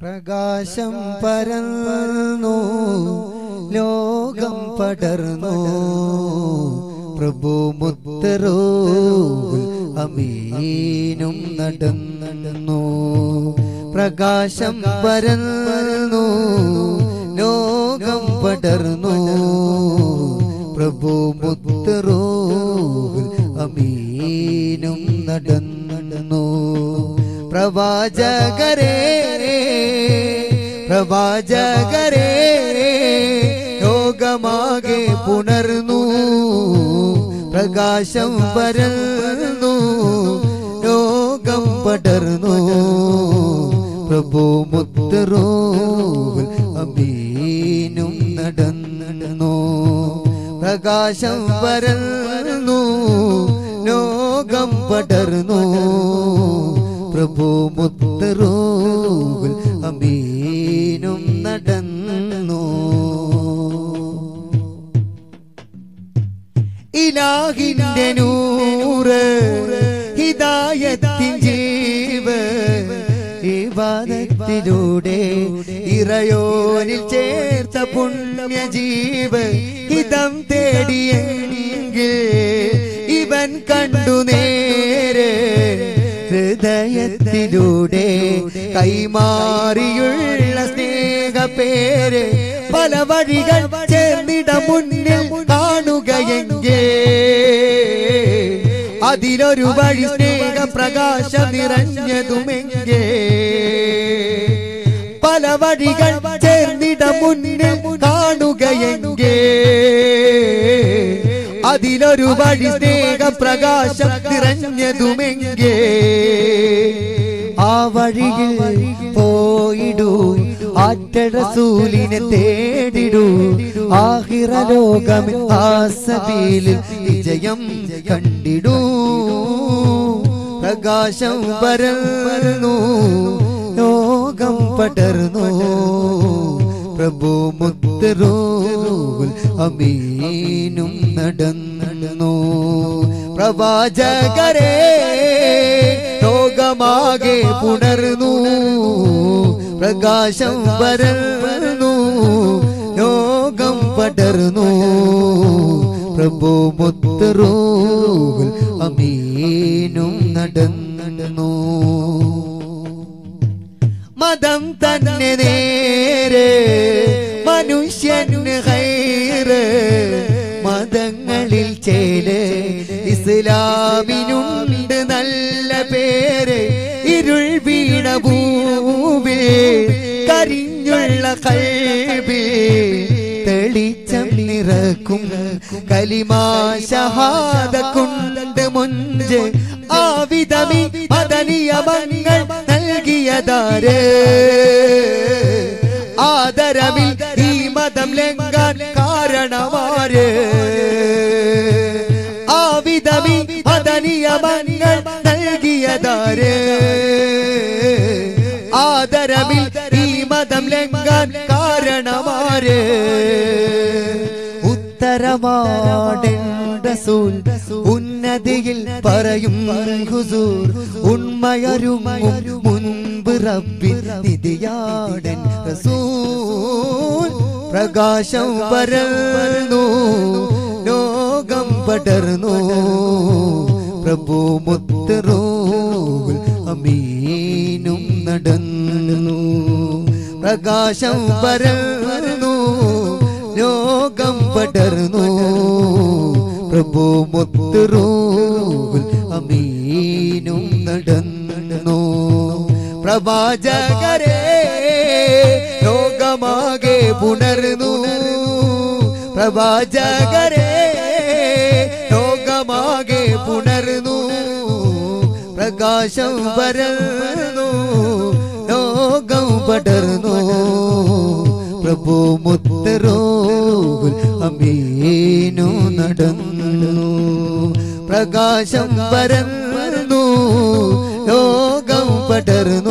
പ്രകാശം പരന്നു ലോകം പടർന്നു. പ്രഭു മുത്തരോ അമീനും നടന്നു. പ്രകാശം പരന്നു ലോകം പടർന്നു. പ്രഭു മുത്തരോ അമീനും നടന്നു. പ്രവാചകരേ പ്രവാചകരേ ലോകമാകെ പുണർന്നു. പ്രകാശം പരന്നു ലോകം പടർന്നു. പ്രഭു മുത്തറോ അമീനും നടന്നു. പ്രകാശം പരന്നു ലോകം പടർന്നു. പ്രഭു മുത്തറോ ഇലാഹിന്റെ നൂറ് ഹിതായത്തിൻ ജീവ ഇവാദത്തിലൂടെ ഇറയോനിൽ ചേർത്ത പുണ്യജീവ ഹിതം തേടിയെങ്കിൽ ഇവൻ കണ്ടു നേരെ ഹൃദയത്തിലൂടെ കൈമാറിയുള്ള സ്നേഹപേര് പല വഴികൾ ചേർന്നിട മുന്നിൽ കാണുകയെങ്കിൽ അതിലൊരു വഴി സ്നേഹ പ്രകാശ നിറഞ്ഞതുമെങ്കേ പല വഴികൾ ചേർന്നിട മുന്നിൽ കാണുകയെങ്കേ അതിലൊരു വഴി സ്നേഹ പ്രകാശം നിറഞ്ഞതുമെങ്കേ ആ വഴിയിൽ പോയിടൂ ആറ്റടസൂലിനെ തേടിടൂ. ആഹിറ ലോകം ആസബീലിൽ വിജയം കണ്ടിടൂ. പ്രകാശം പരന്നു ലോകം പടർന്നു. പ്രഭു മുത്തരൂ അമീനും നടന്നു. പ്രവാചകരേ ലോകമാകെ പുണർന്നു. പ്രകാശം പരന്നു യോഗം പടർന്നു. പ്രഭു മുത്തറോൽ അമീനും നടന്നു. മതം തന്നെ നേരെ മനുഷ്യന് ഹൈറ്. മതങ്ങളിൽ ചേര് ഇസ്ലാമിനുണ്ട് നല്ല പേര്. ഇരുൾ വീണ ഭൂമി കരിഞ്ഞുള്ള കൽബി തെളിച്ചം നിറക്കും. കലിമാ ഷഹാദ കൊണ്ട് മുഞ്ച് ആവിധമി മദനിയമങ്ങൾ നൽകിയതാര്? ആദരവിൽ ഈ മതം ലംഘാൻ കാരണമാര്? ഈ മതം ലംഘാൻ കാരണമാര്? ഉത്തരമാടൻ റസൂൽ ഉന്നതിയിൽ പറയും ഹുസൂർ. ഉണ്മയരുങ്ങും മുൻപ് റബ്ബി നിധിയാടൻ റസൂൽ. പ്രകാശം പരന്നു ലോകം പടർന്നു. പ്രഭു മുത്തറോ അമീനും നടന്നു. പ്രകാശം പരന്നു ലോകം പടർന്നു. പ്രഭു മുത്തുറൂ അമീനും നടന്നു. പ്രവാചകരേ ലോകമാകെ പുണർന്നു. പ്രവാചകരേ ലോകമാകെ പുണർന്നു. പ്രകാശം പരന്നു ലോകം പടർന്നു. പ്രഭു മുത്തറോൽ അമീനു നടന്നു. പ്രകാശം പരന്നു ലോകം പടർന്നു.